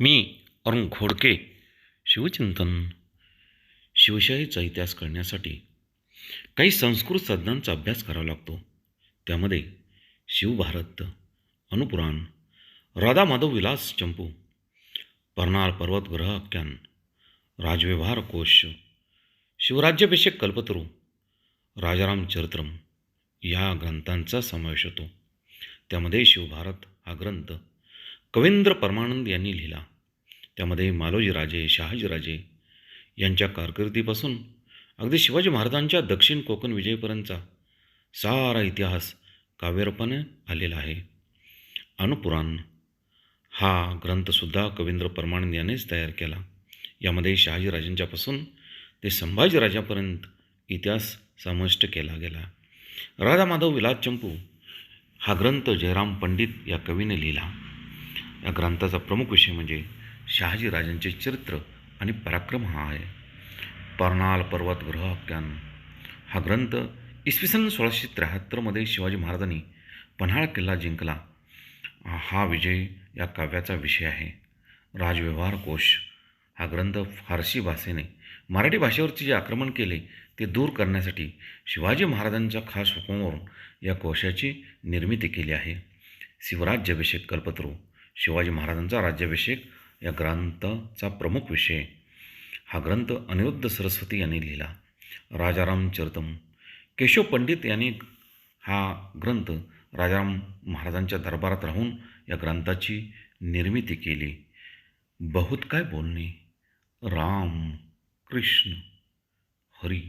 मी अरुण घोडके शिवचिंतन शिवशाहीचा इतिहास कळण्यासाठी काही संस्कृत साधनांचा अभ्यास करावा लागतो. त्यामध्ये शिवभारत अनुपुराण राधा माधव विलास चंपू पर्नाळ पर्वत ग्रहाख्यान राजव्यवहार कोश शिवराज्याभिषेक कल्पतरू राजाराम चरित्रम या ग्रंथांचा समावेश होतो. त्यामध्ये शिवभारत हा ग्रंथ कवींद्र परमानंद यांनी लिहिला. त्यामध्ये मालोजीराजे शहाजीराजे यांच्या कारकिर्दीपासून अगदी शिवाजी महाराजांच्या दक्षिण कोकण विजयपर्यंतचा सारा इतिहास काव्यरूपाने आलेला आहे. अनुपुराण हा ग्रंथसुद्धा कवींद्र परमानंद यानेच तयार केला. यामध्ये शहाजीराजांच्यापासून ते संभाजीराजापर्यंत इतिहास समाविष्ट केला गेला. राधा माधव विलास चंपू हा ग्रंथ जयराम पंडित या कवीने लिहिला. या ग्रंथाचा प्रमुख विषय म्हणजे शहाजीराजांचे चरित्र आणि पराक्रम हा आहे. पर्नाल पर्वत ग्रहाख्यान हा ग्रंथ इसवी सन सोळाशे त्र्याहत्तरमध्ये शिवाजी महाराजांनी पन्हाळ किल्ला जिंकला. हा विजय या काव्याचा विषय आहे. राजव्यवहार कोश. हा ग्रंथ फारसी भाषेने मराठी भाषेवरचे जे आक्रमण केले ते दूर करण्यासाठी शिवाजी महाराजांच्या खास हुकुमावरून या कोशाची निर्मिती केली आहे. शिवराज्याभिषेक कल्पत्रू. शिवाजी महाराजांचा राज्याभिषेक या ग्रंथाचा प्रमुख विषय हा ग्रंथ अनिरुद्ध सरस्वती यांनी लिहिला. राजाराम चरितम. केशव पंडित यांनी हा ग्रंथ राजाराम महाराजांच्या दरबारात राहून या ग्रंथाची निर्मिती केली. बहुत काय बोलणे? राम कृष्ण हरी.